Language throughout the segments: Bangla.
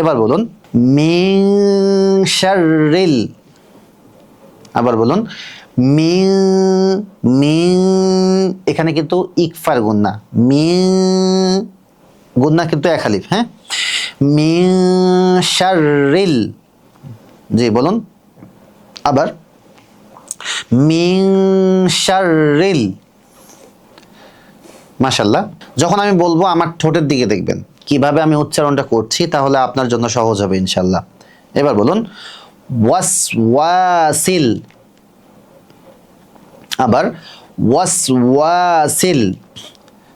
এবার বলুন মিং আবার বলুন মিং মিং এখানে কিন্তু ইকফার গুন্না। মিং গুন্না কিন্তু এক আলিফ হ্যাঁ? মিং জি, বলুন। আবার মিং শাররিল। মাশাল্লাহ যখন আমি বলব, আমার ঠোঁটের দিকে দেখবেন। কীভাবে আমি উচ্চারণটা করছি তাহলে আপনার জন্য সহজ হবে ইনশাল্লাহ এবার বলুন ওয়াস ওয়াসিল আবার ওয়াস ওয়াসিল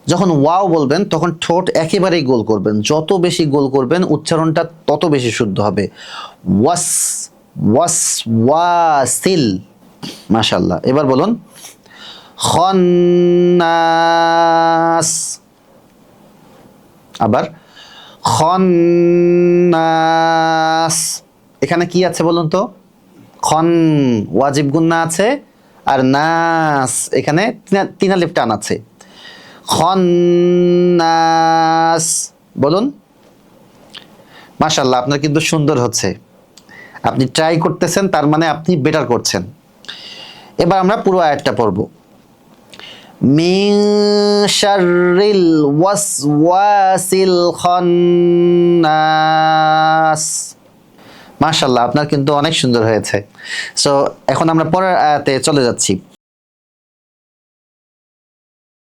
যখন ওয়াও বলবেন, তখন ঠোঁট একেবারেই গোল করবেন। যত বেশি গোল করবেন, উচ্চারণটা তত বেশি শুদ্ধ হবে। ওয়াস ওয়াস ওয়াসিল মাশাল্লাহ এবার বলুন খন্নাস আবার খন্নাস। এখানে কি আছে বলুন তো? খন ওয়াজিব গুন্না আছে আর নাস, এখানে তিনা- তিনালিপ টান আছে। খন্নাস, বলুন। মাশাল্লাহ আপনার কিন্তু সুন্দর হচ্ছে। আপনি ট্রাই করতেছেন, তার মানে আপনি বেটার করছেন। এবার আমরা পুরো আয়াতটা পড়ব। মিন শাররিল ওয়াসওয়াসিল মাশাল্লাহ আপনার কিন্তু অনেক সুন্দর হয়েছে। সো এখন আমরা পরের আয়াতে চলে যাচ্ছি।